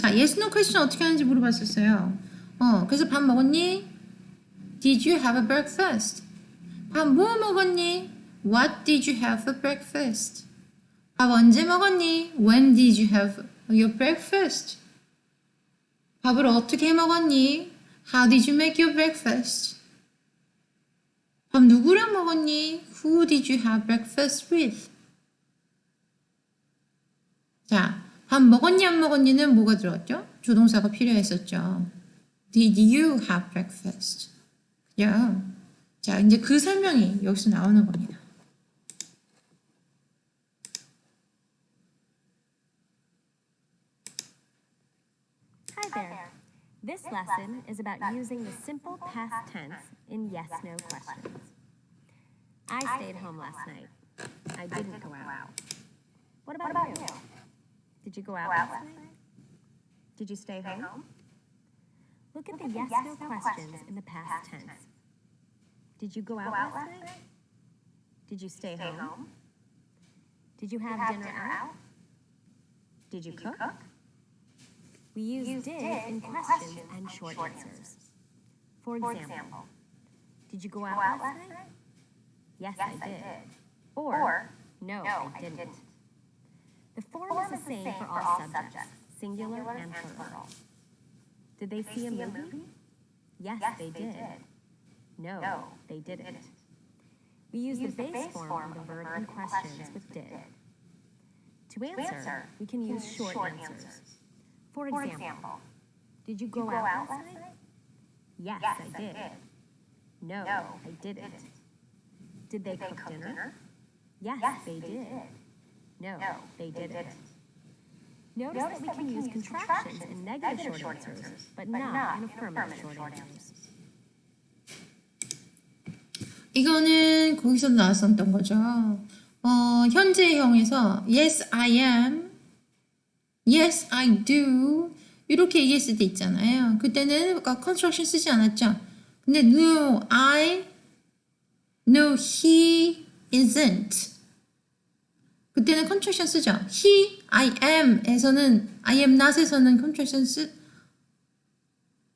자, yes, no question 어떻게 하는지 물어봤었어요. 어, 그래서 밥 먹었니? Did you have a breakfast? 밥 뭐 먹었니? What did you have for breakfast? 밥 언제 먹었니? When did you have your breakfast? 밥을 어떻게 해 먹었니? How did you make your breakfast? 밥 누구랑 먹었니? Who did you have breakfast with? 자, 밥 먹었니 안 먹었니는 뭐가 들어갔죠? 조동사가 필요했었죠. Did you have breakfast? 야, 자 이제 그 설명이 여기서 나오는 겁니다. Hi there. This lesson is about using the simple past tense in yes no questions. I stayed home last night. I didn't go out. What about you? Did you go out last night? Did you stay home? Look at the yes no questions in the past tense. Did you go out last night? Did you stay home? Did you have dinner out? Did you cook? We use did in questions and short answers. For example, did you go out last night? Yes, I did. Or, no, I didn't. The form is the same for all subjects, singular and plural. Did they see a movie? Yes, they did. No, they didn't. We use the base form of the verb in questions with did. To answer, we can use short answers. For example, did you go out last night? Yes, I did. No, I didn't. Did they cook dinner? Yes, they did. No, they didn't. Notice that we can use contractions in negative short answers, but not in affirmative short answers. 이거는 거기서 나왔었던 거죠. 어, 현재형에서 yes I am, yes I do 이렇게 얘기했을 때 있잖아요. 그때는 아까 construction 쓰지 않았죠. 근데 no I, no he isn't. 그때는 construction 쓰죠. he, I am에서는 I am not에서는 construction 쓰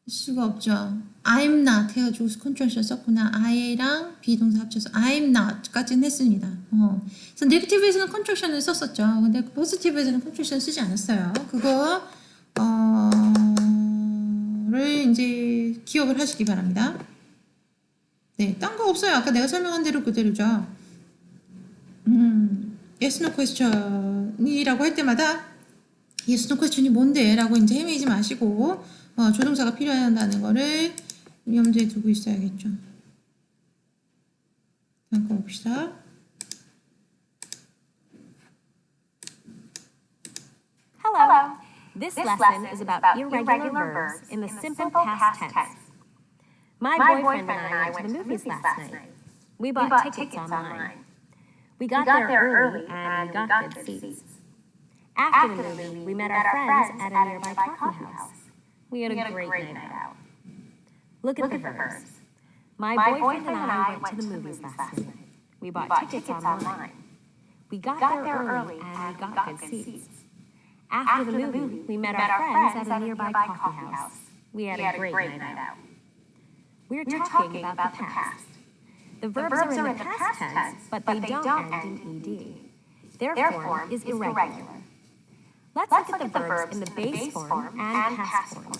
수가 없죠. I'm not 해가지고 컨트롤션 썼구나. I랑 비동사 합쳐서 I'm not까지는 했습니다. 어. 그래서 네거티브에서는 컨트롤션을 썼었죠. 근데 포지티브에서는 컨트롤션 쓰지 않았어요. 그거 어를 이제 기억을 하시기 바랍니다. 네, 딴 거 없어요. 아까 내가 설명한 대로 그대로죠. 음, yes no question이라고 할 때마다 yes no question이 뭔데? 라고 이제 헤매지 마시고 어, 조동사가 필요하다는 거를 염두에 두고 있어야겠죠. 잠깐 봅시다. Hello. This lesson is about irregular verbs in the simple past tense. My boyfriend and I went to the movies last night. We bought tickets online. We got there early and we got good seats. After the movie, we met our friends at a nearby coffee house. We had a great night out. Look at the verbs. My boyfriend and I went to the movies last night. We bought tickets online. We got there early and we got good seats. After the movie, we met our friends at a nearby coffee house. We had a great night out. We're talking about the past. The verbs are in the past tense, but they don't end in ed. Their form is irregular. Let's look at the verbs in the base form and past form.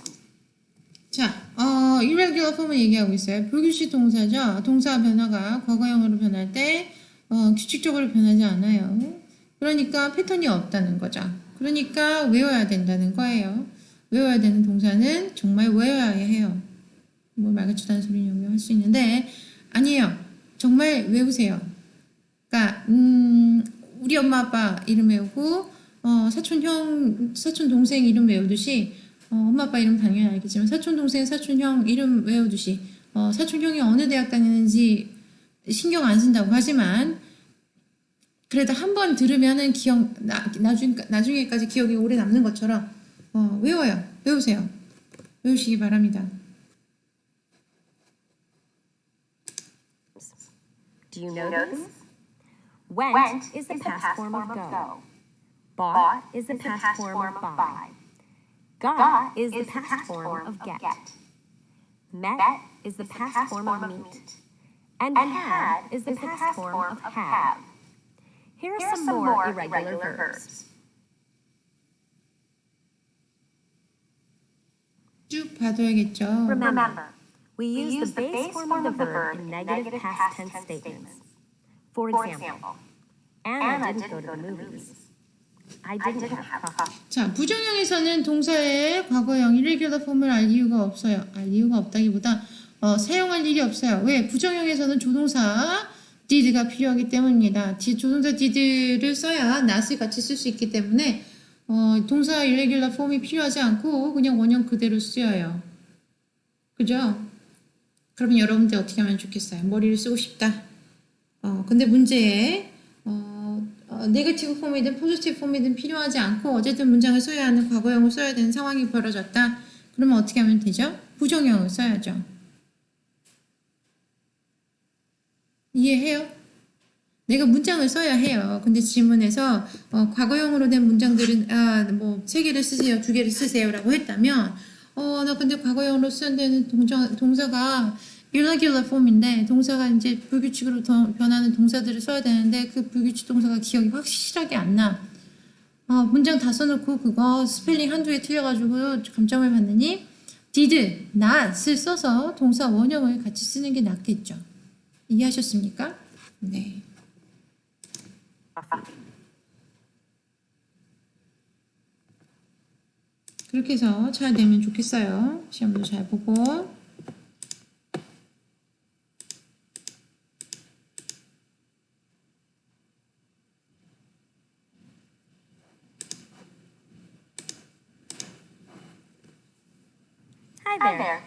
자, 어, irregular form을 얘기하고 있어요. 불규칙 동사죠. 동사 변화가 과거형으로 변할 때 어, 규칙적으로 변하지 않아요. 그러니까 패턴이 없다는 거죠. 그러니까 외워야 된다는 거예요. 외워야 되는 동사는 정말 외워야 해요. 뭐 말 같지도 않은 소리냐고 할수 있는데 아니에요. 정말 외우세요. 그러니까 음, 우리 엄마 아빠 이름 외우고 어, 사촌 형 사촌 동생 이름 외우듯이 어, 엄마 아빠 이름 당연히 알겠지만 사촌 동생 사촌 형 이름 외우듯이 어, 사촌 형이 어느 대학 다니는지 신경 안 쓴다고 하지만 그래도 한 번 들으면은 기억 나, 나중 나중에까지 기억이 오래 남는 것처럼 어, 외워요 외우세요 외우시기 바랍니다. Do you know these? Went is the past form of go. Bought is the past form of buy. Got is the past form of get. Met is the past form of meet. And had is the past form of have. Here are some more irregular verbs. 쭉 봐둬야겠죠. Remember, We use the base form of the verb in negative past tense statements. For example, Anna didn't go to the movies. I didn't have coffee. 자, 부정형에서는 동사의 과거형 irregular 폼을 알 이유가 없어요. 알 이유가 없다기보다 어, 사용할 일이 없어요. 왜? 부정형에서는 조동사 did가 필요하기 때문입니다. 디- 조동사 did를 써야 not을 같이 쓸 수 있기 때문에 어, 동사 irregular 폼이 필요하지 않고 그냥 원형 그대로 쓰여요. 그죠? 그러면 여러분들 어떻게 하면 좋겠어요? 머리를 쓰고 싶다. 어, 근데 문제에 어, 어, 네거티브 폼이든 포지티브 폼이든 필요하지 않고 어쨌든 문장을 써야 하는 과거형을 써야 되는 상황이 벌어졌다. 그러면 어떻게 하면 되죠? 부정형을 써야죠. 이해해요? 내가 문장을 써야 해요. 근데 지문에서 어, 과거형으로 된 문장들은 아, 뭐 세 개를 쓰세요, 두 개를 쓰세요라고 했다면 어, 나 근데 과거형으로 쓰는 동사, 동사가 irregular 폼인데 동사가 이제 불규칙으로 더 변하는 동사들을 써야 되는데 그 불규칙 동사가 기억이 확실하게 안 나. 아, 문장 다 써놓고 그거 스펠링 한두 개 틀려가지고 감점을 받느니 did, not을 써서 동사 원형을 같이 쓰는 게 낫겠죠. 이해하셨습니까? 네. 그렇게 해서 잘 되면 좋겠어요. 시험도 잘 보고. Hi there.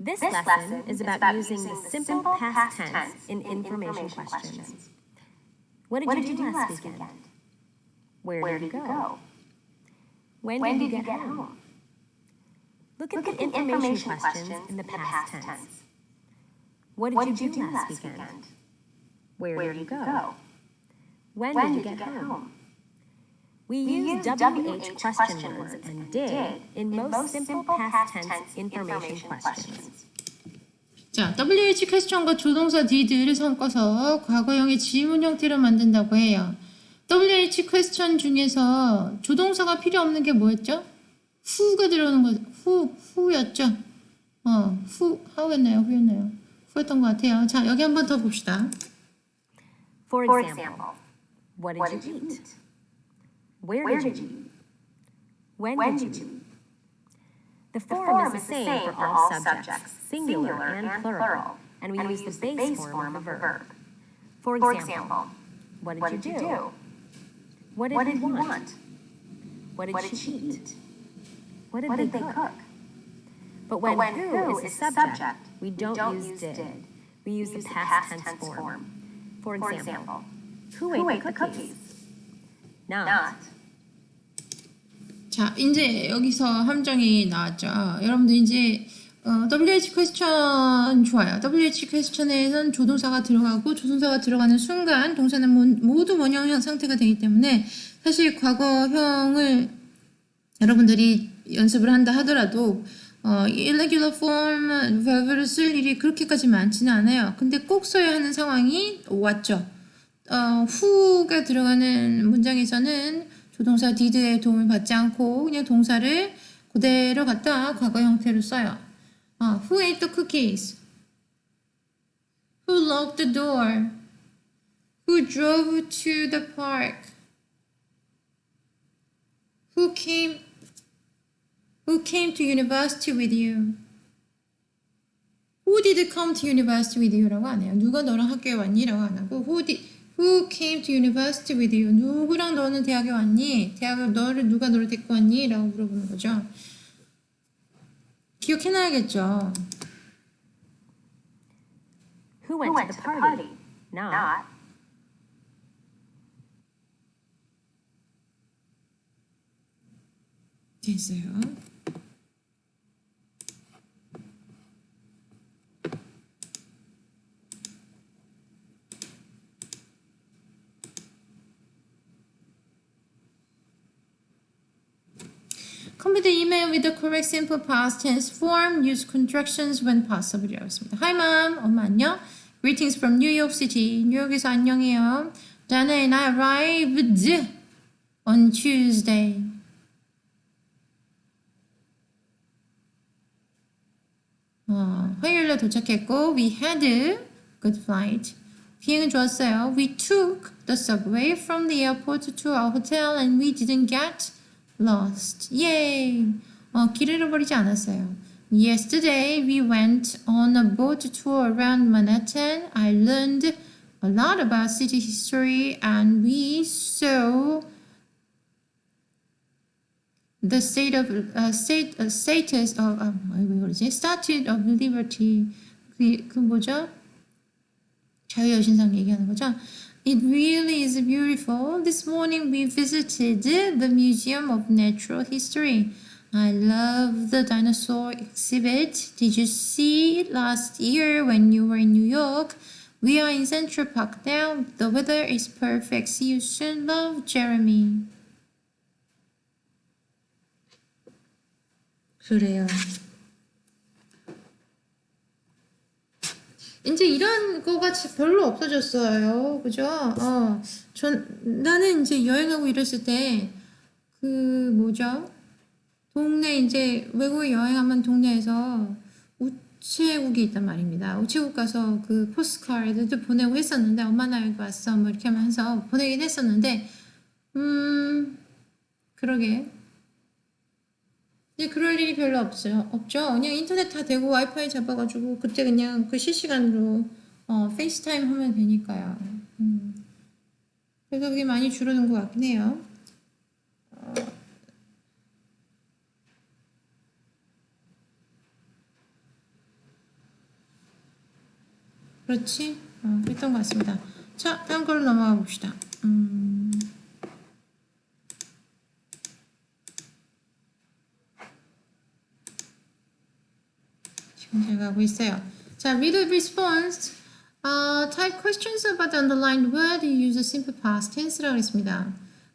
This lesson is about using the simple past tense in information questions. What did you do last weekend? Where did you go? When did you get home? Look at the information questions in the past tense. What did you do last weekend? Where did you go? When did you get home? We use WH question words and did in most simple past tense information questions. 자, WH 퀘스천과 조동사 did를 섞어서 과거형의 지문 형태로 만든다고 해요. WH 퀘스천 중에서 조동사가 필요 없는 게 뭐였죠? Who가 들어오는 거, who, who였죠? 어, who, how였나요? who였나요? who였던 것 같아요. 자, 여기 한 번 더 봅시다. For example, what what did did you you eat? Where did did you you eat? When did did you you eat? The form is the same for all subjects, singular and plural, and we use the base form of the verb. For example, what did did you you do? What did did he want? What did did she eat? What did What they did they cook? cook? But when when who who is the the subject, subject, we don't use did. We use the past tense form. For For example, example, who who ate ate the the cookies? cookies? Not. Not. 자, 이제 여기서 함정이 나왔죠. 여러분들 이제 어, WH 퀘스천 좋아요. WH 퀘스천에는 조동사가 들어가고 조동사가 들어가는 순간 동사는 모- 모두 원형 상태가 되기 때문에 사실 과거형을 여러분들이 연습을 한다 하더라도 어, irregular form verb를 쓸 일이 그렇게까지 많지는 않아요. 근데 꼭 써야 하는 상황이 왔죠. 어, who가 들어가는 문장에서는 조동사 did의 도움을 받지 않고 그냥 동사를 그대로 갖다 과거 형태로 써요. 어, who ate the cookies? Who locked the door? Who drove to the park? Who came Who came to university with you? Who did come to university with you라고 안 해요. 누가 너랑 학교에 왔니 라고 안 하고 Who did Who came to university with you? 누구랑 너는 대학에 왔니? 대학을 너를 누가 너를 데리고 왔니? 라고 물어보는 거죠. 기억해놔야겠죠. Who Who went, went to to the the party? party? Not. Not. 됐어요. Complete the email with the correct simple past tense form. Use contractions when possible. 이라고 했습니다. Hi mom. 엄마 안녕. Greetings from New York City. 뉴욕에서 안녕해요. Dana and I arrived on Tuesday. 어, 화요일에 도착했고 we had a good flight. 비행은 좋았어요. We took the subway from the airport to our hotel and we didn't get lost. Yay! 어, 길 잃어버리지 않았어요. Yesterday we went on a boat tour around Manhattan. I learned a lot about city history and we saw the state of uh, state uh, status of 아, 왜 그러지? Statue of Liberty 그, 그 뭐죠? 자유여신상 얘기하는 거죠. It really is beautiful. This morning we visited the Museum of Natural History. I love the dinosaur exhibit. Did you see it last year when you were in New York? We are in Central Park now. The weather is perfect. See you soon. Love, Jeremy. 그래요. 이제 이런 거가 별로 없어졌어요. 그죠? 어, 전, 나는 이제 여행하고 이랬을 때, 그, 뭐죠? 동네, 이제, 외국에 여행하면 동네에서 우체국이 있단 말입니다. 우체국 가서 그 포스카드도 보내고 했었는데, 엄마 나 여기 왔어. 뭐 이렇게 하면서 보내긴 했었는데, 음, 그러게. 이제 그럴 일이 별로 없어요. 없죠. 그냥 인터넷 다 되고 와이파이 잡아가지고 그때 그냥 그 실시간으로 어, 페이스타임 하면 되니까요. 음. 그래서 그게 많이 줄어든 것 같긴 해요. 어. 그렇지? 어, 그랬던 것 같습니다. 자, 다음 걸로 넘어가 봅시다. 음. 제가 하고 있어요. 자, the response. Uh, type questions about the underlined word. Use a simple past tense라고 했습니다.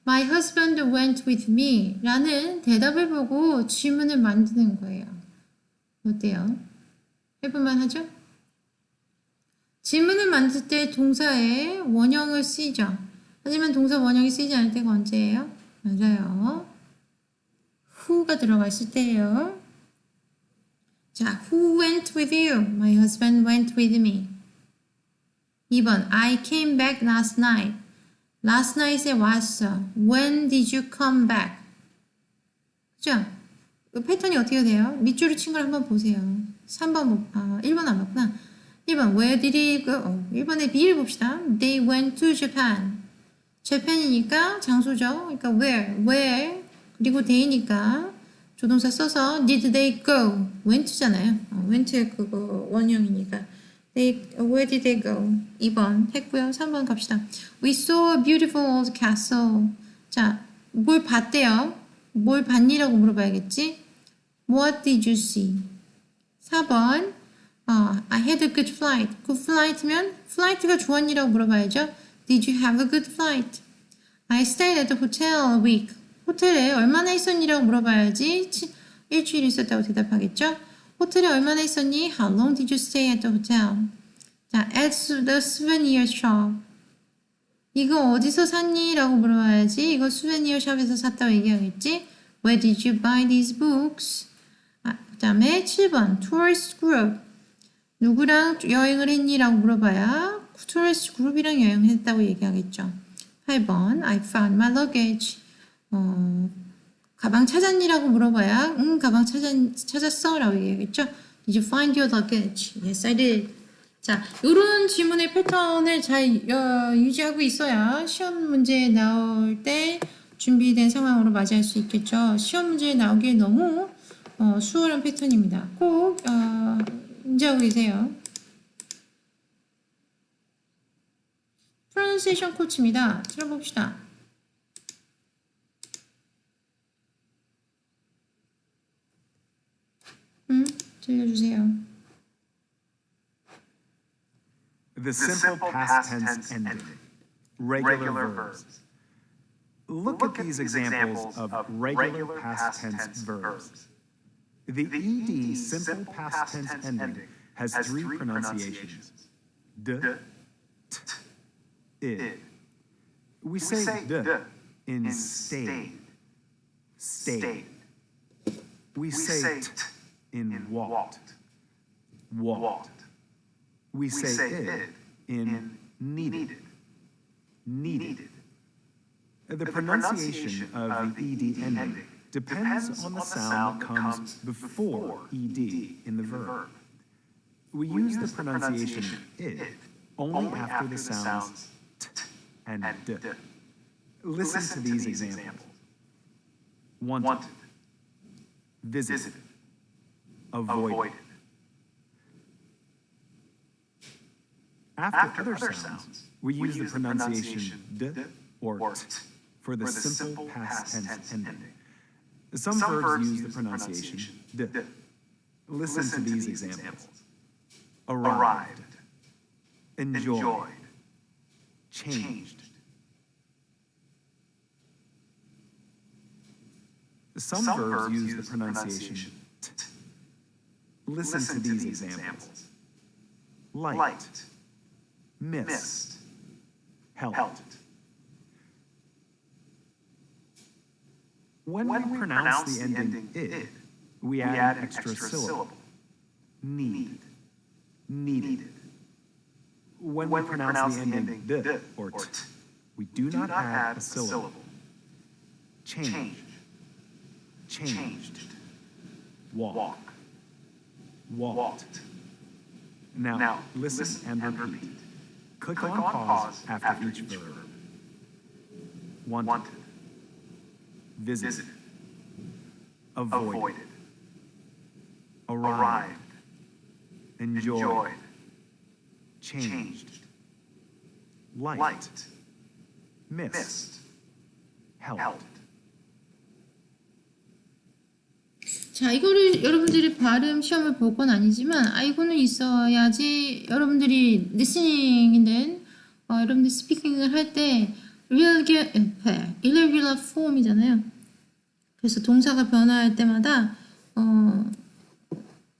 My husband went with me. 라는 대답을 보고 질문을 만드는 거예요. 어때요? 해볼만 하죠? 질문을 만들 때 동사의 원형을 쓰이죠. 하지만 동사 원형이 쓰이지 않을 때가 언제예요? 맞아요. who가 들어가 있을 때예요. 자, who went with you? My husband went with me. 2번, I came back last night. last night에 왔어. When did you come back? 그죠? 그 패턴이 어떻게 돼요? 밑줄을 친 걸 한번 보세요. 3번, 못- 아, 1번 안 봤구나. 1번, where did he go? 어, 1번의 B를 봅시다. They went to Japan. Japan이니까 장소죠. 그러니까 where, where, 그리고 they니까 조동사 써서 did they go? went잖아요. 어, went의 그거 원형이니까. They, where did they go? 2번 했고요. 3번 갑시다. We saw a beautiful old castle. 자, 뭘 봤대요? 뭘 봤니라고 물어봐야겠지? What did you see? 4번 어, I had a good flight. good flight면 flight가 좋았니라고 물어봐야죠. Did you have a good flight? I stayed at the hotel a week. 호텔에 얼마나 있었니라고 물어봐야지. 치- 일주일 있었다고 대답하겠죠. 호텔에 얼마나 있었니? How long did you stay at the hotel? 자, at the souvenir shop. 이거 어디서 샀니? 라고 물어봐야지. 이거 수베니어 샵에서 샀다고 얘기하겠지. Where did you buy these books? 아, 그 다음에 7번 tourist group. 누구랑 여행을 했니? 라고 물어봐야 tourist group이랑 여행했다고 얘기하겠죠. 8번 I found my luggage. 어, 가방 찾았니라고 물어봐야 응 가방 찾았, 찾았어 라고 얘기하겠죠. Did you find your luggage? Yes, I did. 자, 이런 질문의 패턴을 잘 어, 유지하고 있어야 시험 문제 나올 때 준비된 상황으로 맞이할 수 있겠죠. 시험 문제 나오기에 너무 어, 수월한 패턴입니다. 꼭 어, 인지하고 계세요. 프로넌세이션 코치입니다. 들어봅시다. The simple past tense ending. Regular verbs. Look at these examples of regular past tense verbs. The ed simple past tense ending has three pronunciations. D, t, id. We say d in stayed. Stayed. We say t in walked, walked. We say id in needed, needed. The pronunciation of the ed ending depends on the sound that comes before ed in the verb. We use the pronunciation id only after the sounds t and d. Listen to these examples. Wanted, visited, avoided. After other sounds, we use the pronunciation d or t for the simple past tense ending. Some verbs use the pronunciation d. Listen to these examples. Arrived, enjoyed, changed. Some verbs use the pronunciation t. Listen to these examples. Liked, missed, helped. When we pronounce the ending id, we add an extra syllable. Need, needed. When we pronounce the ending d or t, we do not add a syllable. Change, changed, walk, walked. walked. Now, now, listen, listen and, and, repeat. Click, Click, on, on pause, after, after, each, each verb. verb. Wanted. Wanted. Visited. Visited. Avoided. Avoided. Arrived. Arrived. Enjoyed. Enjoyed. Changed. Changed. Light. Light. Missed. Missed. Helped. Helped. 자, 이거를 여러분들이 발음 시험을 볼 건 아니지만 아 이거는 있어야지 여러분들이 리스닝이든 어, 여러분들 스피킹을 할 때 irregular, irregular form이잖아요. 그래서 동사가 변화할 때마다 어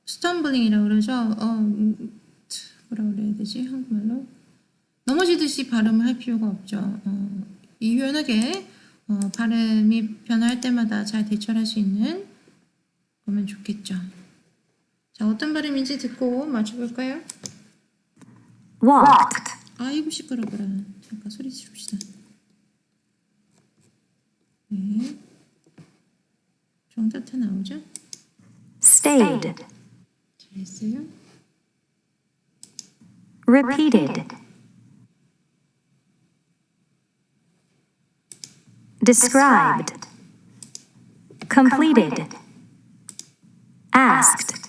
스텀블링이라고 그러죠. 어 음, 뭐라 그래야 되지 한국말로 넘어지듯이 발음을 할 필요가 없죠. 어, 유연하게 어, 발음이 변화할 때마다 잘 대처할 수 있는 그러면 좋겠죠. 자, 어떤 발음인지 듣고 맞춰볼까요? Walked. 아이고 시끄러워라. 잠깐 소리 지릅시다. 네. 정답 다 나오죠? Stayed. 잘했어요. Repeated. Described. Completed. Asked.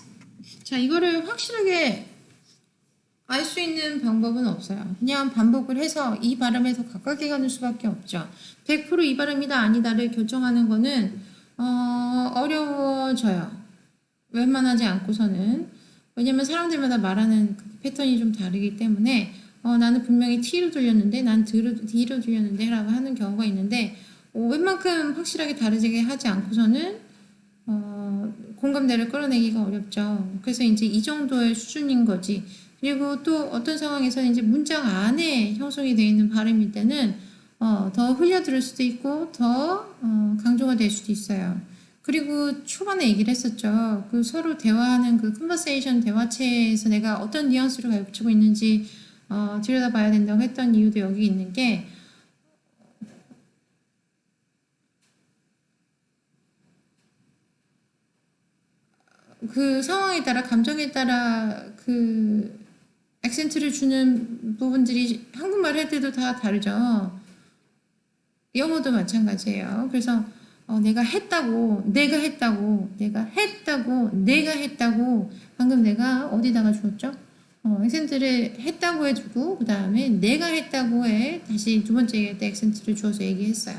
자, 이거를 확실하게 알 수 있는 방법은 없어요. 그냥 반복을 해서 이 발음에서 가깝게 가는 수밖에 없죠. 100%이 발음이다 아니다를 결정하는 거는 어, 어려워져요. 웬만하지 않고서는 왜냐면 사람들마다 말하는 그 패턴이 좀 다르기 때문에 어, 나는 분명히 T로 들렸는데 난 D로, D로 들렸는데 라고 하는 경우가 있는데 어, 웬만큼 확실하게 다르게 하지 않고서는 어, 공감대를 끌어내기가 어렵죠. 그래서 이제 이 정도의 수준인 거지. 그리고 또 어떤 상황에서는 이제 문장 안에 형성이 되어 있는 발음일 때는 어, 더 흘려들을 수도 있고 더 어, 강조가 될 수도 있어요. 그리고 초반에 얘기를 했었죠. 그 서로 대화하는 그 컨버세이션 대화체에서 내가 어떤 뉘앙스를 가르치고 있는지 어, 들여다봐야 된다고 했던 이유도 여기 있는 게 그 상황에 따라 감정에 따라 그 액센트를 주는 부분들이 한국말 할 때도 다 다르죠. 영어도 마찬가지예요. 그래서 어, 내가 했다고, 내가 했다고, 내가 했다고, 내가 했다고 방금 내가 어디다가 주었죠? 어, 액센트를 했다고 해주고 그 다음에 내가 했다고에 다시 두 번째 때 액센트를 주어서 얘기했어요.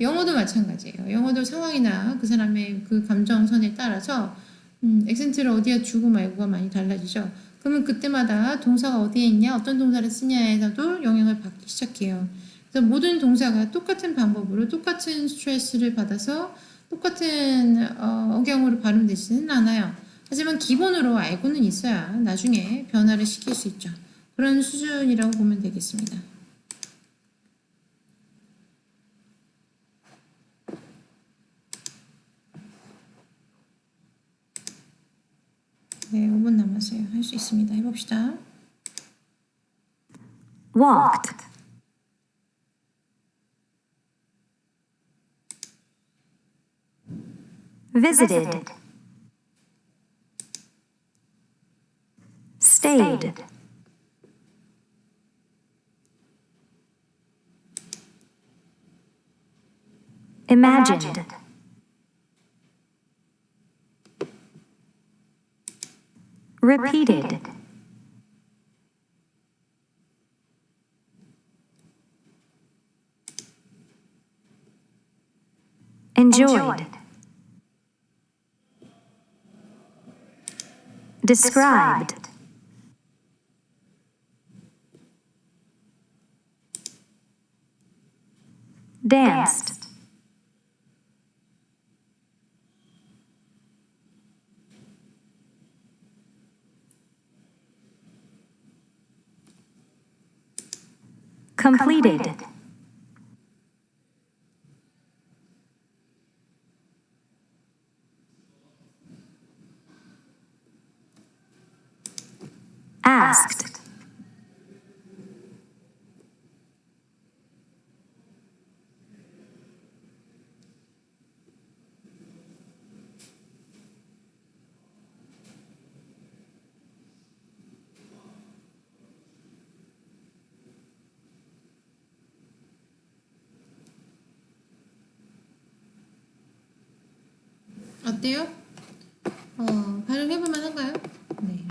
영어도 마찬가지예요. 영어도 상황이나 그 사람의 그 감정선에 따라서 음, 액센트를 어디에 주고 말고가 많이 달라지죠. 그러면 그때마다 동사가 어디에 있냐, 어떤 동사를 쓰냐에서도 영향을 받기 시작해요. 그래서 모든 동사가 똑같은 방법으로 똑같은 스트레스를 받아서 똑같은 어, 억양으로 발음되지는 않아요. 하지만 기본으로 알고는 있어야 나중에 변화를 시킬 수 있죠. 그런 수준이라고 보면 되겠습니다. 네, 5분 남았어요. 할 수 있습니다. 해봅시다. walked, visited, stayed, imagined, Repeated. enjoyed, described, danced, completed. asked, 어때요? 어, 발음해볼만 한가요? 네.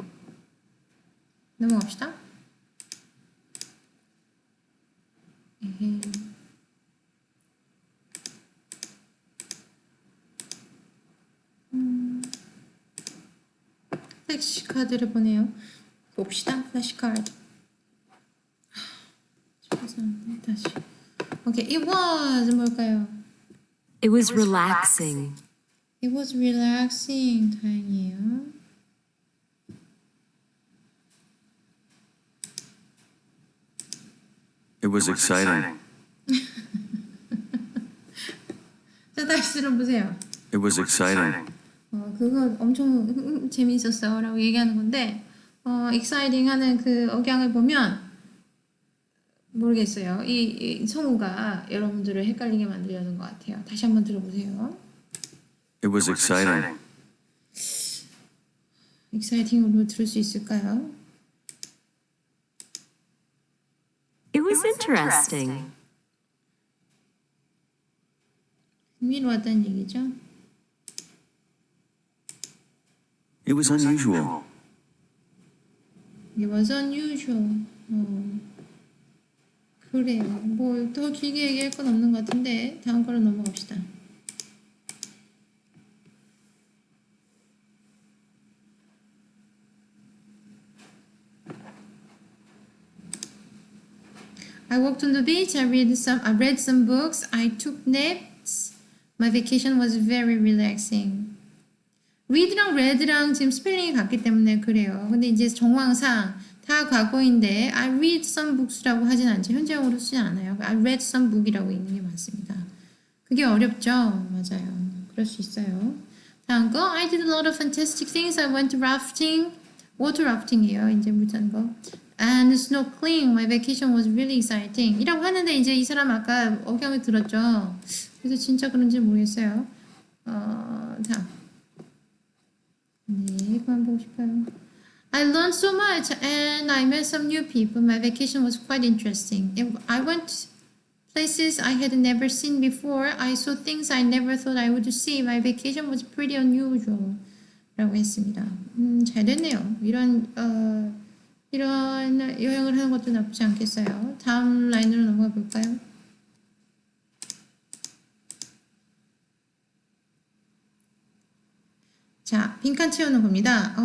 넘어갑시다. 에헤. 음. 플래시 카드를 보내요. 봅시다. 플래시 카드. 죄송합니다. 다시. 오케이. It was 뭘까요? It was relaxing. It was relaxing. 다행이에요. It was exciting. 자, 다시 들어보세요. It was exciting. 어, 그거 엄청 음, 재미있었어 라고 얘기하는 건데 어, exciting 하는 그 억양을 보면 모르겠어요. 이, 이 성우가 여러분들을 헷갈리게 만들려는 것 같아요. 다시 한번 들어보세요. It was exciting. exciting으로 들을 수 있을까요? It was interesting. 흥미로웠다는 얘기죠. It was unusual. It was unusual. 어, 그래요. 뭐 더 길게 얘기할 건 없는 것 같은데 다음 거로 넘어갑시다. I walked on the beach. I read some. I read some books. I took naps. My vacation was very relaxing. read랑 read랑 지금 스펠링이 같기 때문에 그래요. 근데 이제 정황상 다 과거인데 I read some books라고 하진 않죠. 현재형으로 쓰지 않아요. I read some book이라고 있는 게 맞습니다. 그게 어렵죠? 맞아요. 그럴 수 있어요. 다음 거 I did a lot of fantastic things. I went rafting. water rafting이에요. 이제 물탄 거. And snorkeling. My vacation was really exciting. 이라고 하는데 이제 이 사람 아까 억양을 들었죠. 그래서 진짜 그런지 모르겠어요. 어, 다음. 네, 그만 보고 싶어요. I learned so much and I met some new people. My vacation was quite interesting. It- I went places I had never seen before. I saw things I never thought I would see. My vacation was pretty unusual. 라고 했습니다. 음, 잘 됐네요. 이런, 어, 이런 여행을 하는 것도 나쁘지 않겠어요. 다음 라인으로 넘어가 볼까요? 자, 빈칸 채우는 겁니다. 어,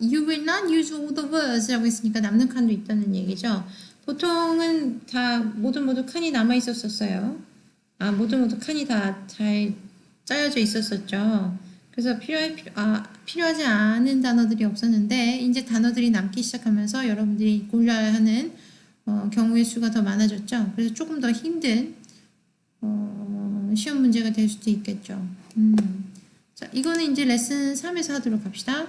you will not use all the words라고 했으니까 남는 칸도 있다는 얘기죠. 보통은 다 모두 모두 칸이 남아 있었었어요. 아, 모두 모두 칸이 다 잘 짜여져 있었었죠. 그래서 필요할 필요, 아, 필요하지 않은 단어들이 없었는데 이제 단어들이 남기 시작하면서 여러분들이 골라야 하는 어, 경우의 수가 더 많아졌죠. 그래서 조금 더 힘든 어, 시험 문제가 될 수도 있겠죠. 음. 자, 이거는 이제 레슨 3에서 하도록 합시다.